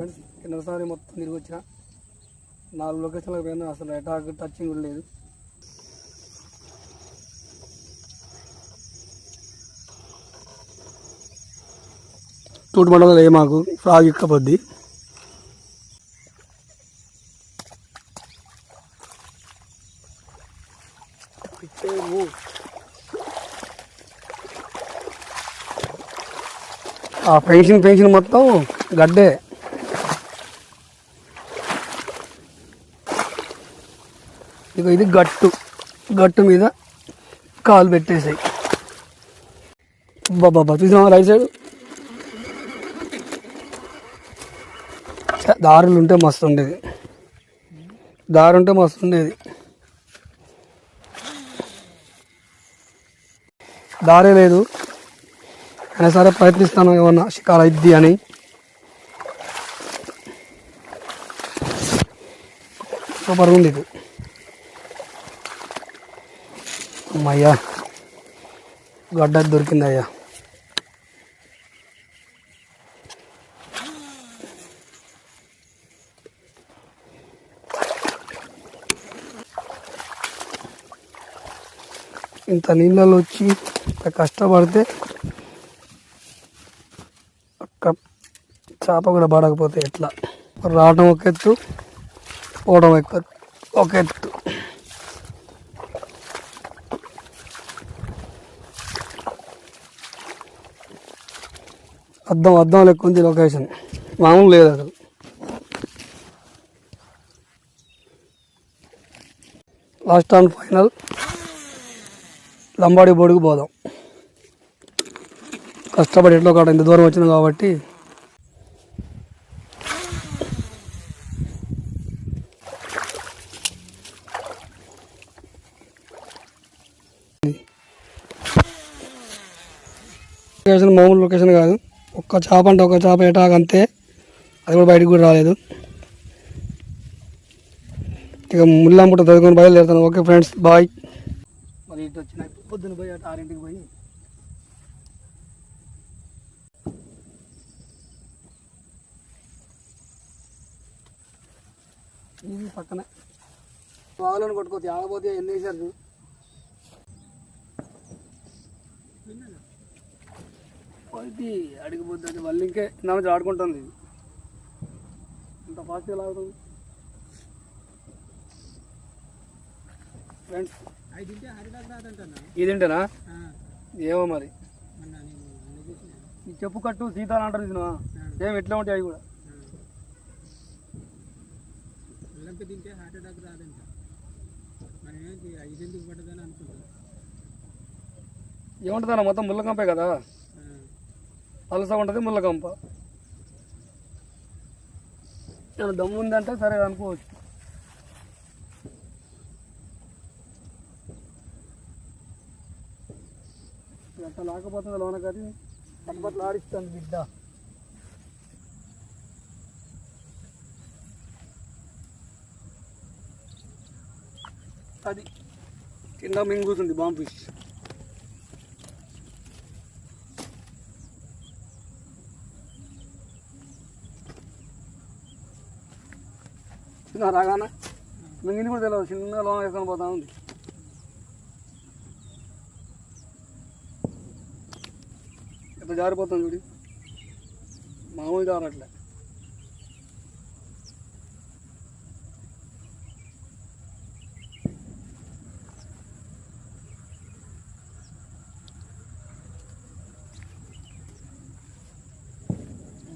Friends కిందసారి మొత్తం తిరిగి వచ్చిన నాలుగు లొకేషన్లకు పోయినా అసలు అటాక్ టచింగ్ కూడా లేదు. తూటు మండలం ఏ మాకు. ఫ్రాగ్ ఎక్కపోద్ది ఆ పెన్షన్ పెన్షన్ మొత్తం గడ్డే. ఇక ఇది గట్టు. గట్టు మీద కాలు పెట్టేసాయి. బాబా చూసినా రైట్ సైడ్? దారులు ఉంటే మస్తు ఉండేది. దారి ఉంటే మస్తు ఉండేది. దారే లేదు. అయినా సరే ప్రయత్నిస్తాను ఏమన్నా షికారు అయిద్ది అని. సూపర్గా ఉంది ఇది. అమ్మయ్యా. గడ్డ దొరికిందయ్యా. ఇంత నీళ్ళలో వచ్చి ఇంత కష్టపడితే ఒక్క చేప కూడా పడకపోతే ఎట్లా? రావడం ఒక ఎత్తు పోవడం ఒక ఎత్తు. అద్దం అద్దం లెక్క ఉంది లొకేషన్ మామూలు లేదు అసలు. లాస్ట్ అండ్ ఫైనల్ లంబాడి బోర్డుకు పోదాం. కష్టపడి ఎట్లా కాడ ఇంత దూరం వచ్చినాం కాబట్టి. లొకేషన్ మామూలు లొకేషన్ కాదు. ఒక్క చేప అంటే ఒక చేప ఎటాక్ అంతే. అది కూడా బయటకు కూడా రాలేదు. ఇక ముల్లంపుట చదువుకొని బయలుదేరుతాను ఓకే ఫ్రెండ్స్ బాయ్. మరి ఇటు వచ్చిన పొద్దున పోయి అటు ఆరింటికి పోయి. ఇది పక్కన. వాళ్ళని కొట్టుకోవచ్చు ఆగపోతే ఎన్ని వేసారు పోయి అడిగిపోద్ది వాళ్ళు ఇంకే నా నుంచి ఆడుకుంటుంది ఇది. ఇంత ఫాస్ట్గా లాగుతుంది ఫ్రెండ్స్ ఇది తింటేనా? ఏమో మరి. ఈ చెప్పు కట్టు సీత అని అంటారు చూసినావా? ఏం ఎట్లా ఉంటాయి అవి కూడా. తింటే హార్ట్ అటాక్ రాదంట. మనం ఏంటి ఇది ఎందుకు అనుకుంటాం ఏముంటుందన్న? మొత్తం ముళ్ళకంపే కదా? అలస ఉంటుంది ముళ్ళకంప ఏమైనా దమ్ము ఉందంటే సరే అనుకోవచ్చు. ఎంత లేకపోతుంది లోన కానీ పట్టుబట్లు ఆడిస్తాను బిడ్డ. అది. కింద మింగుతుంది బాంబు ఫిష్. వచ్చినా రాగానే. మింగింది కూడా తెలియదు చిన్న లోన వేసుకొని పోతా ఉంది. ఎంత జారిపోతుంది చూడి. మామూలు జారట్లే.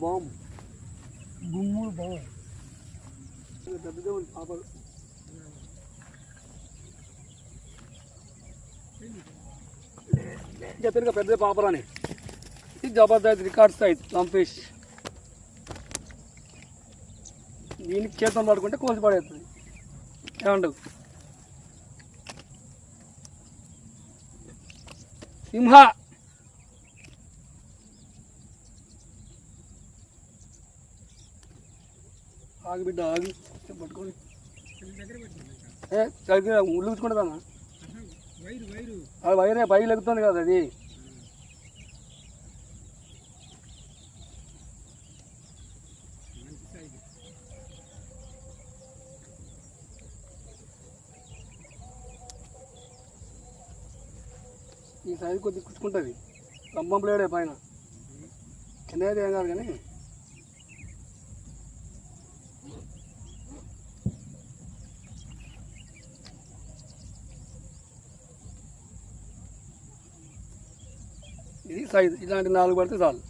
బాంబు. గుమ్ముడు బాంబు. పెద్దగా ఉంది పాపలు చెప్పాను పెద్ద పాపరాని ఇది జబర్దస్త్ రికార్డ్ సైజ్ లంఫిష్ దీనికి చేతం పడుకుంటే కోసి పడేస్తుంది. ఏమంటావు? సింహ! ఆగి బిడ్డ ఆగి. పట్టుకొని వైరే పై లెగుతుంది కదా అది. ఈ సైజు కొద్దిగా కుచ్చుకుంటుంది. కంబం ప్లేడే పైన. కింద ఏం కాదు కానీ. సైజు ఇలాంటి నాలుగు పడితే చాలు.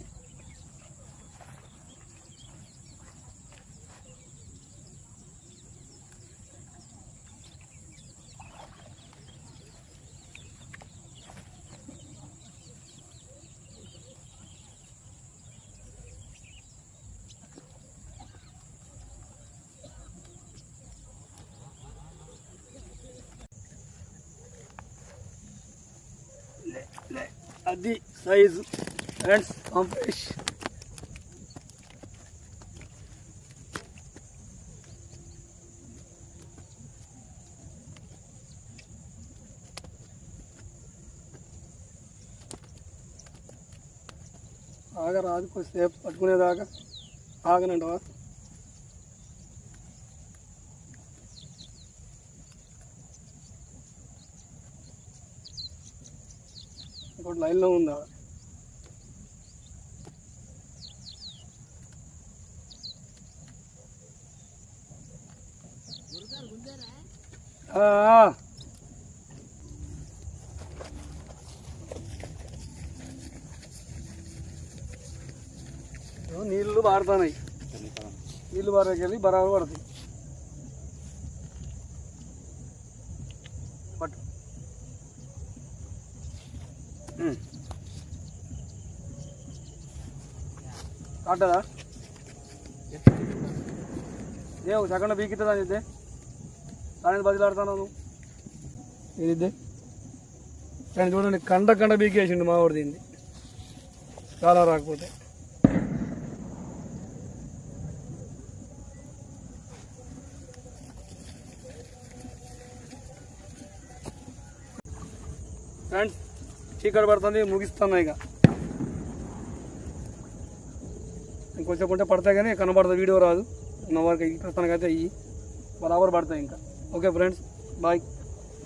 అది సైజు. ఫ్రెండ్స్ పంపేష్ ఆగరాదు కొద్దిసేపు పట్టుకునేదాకా ఆగనంటవా ఇంకోటి లైన్లో ఉందా? ఆ, నీళ్ళు పారుతున్నాయి. నీళ్ళు పారకెళ్ళి బరాబర్ పడతాయి కాటదా దేవు సగంలో బీకితుందా అయితే దాని బదిలాడుతాను నువ్వు. కానీ చూడండి కండ కండ బీకేసిండు మా వాడు దీన్ని. చాలా రాకపోతే. ఫ్రెండ్స్ చీకటి పడుతుంది ముగిస్తున్నా ఇక. ఇంకొంచెం ఉంటే పడతాయి కానీ కనబడుతుంది వీడియో రాదు. ఉన్న వరకు ప్రస్తుతానికైతే ఇవి బరాబర్ పడతాయి ఇంకా. Okay friends bye.